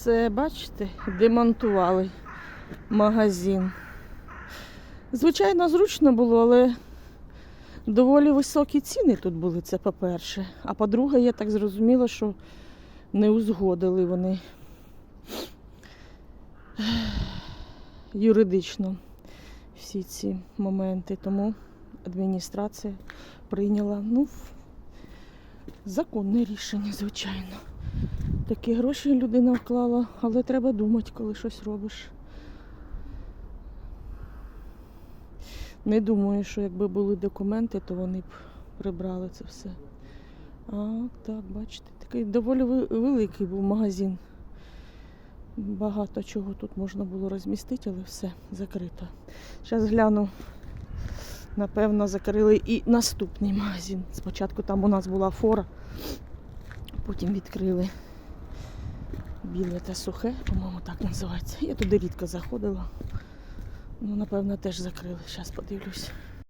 все, бачите, демонтували магазин. Звичайно, зручно було, але доволі високі ціни тут були, це по-перше. А по-друге, я так зрозуміла, що не узгодили вони юридично всі ці моменти. Тому адміністрація прийняла ну, законне рішення, звичайно. Такі гроші людина вклала, але треба думати, коли щось робиш. Не думаю, що якби були документи, то вони б прибрали це все. А, так, бачите, такий доволі великий був магазин. Багато чого тут можна було розмістити, але все закрито. Зараз гляну. Напевно, закрили і наступний магазин. Спочатку там у нас була фора, потім відкрили біле та сухе, по-моєму, так називається. Я туди рідко заходила. Ну, напевно, теж закрили. Зараз подивлюсь.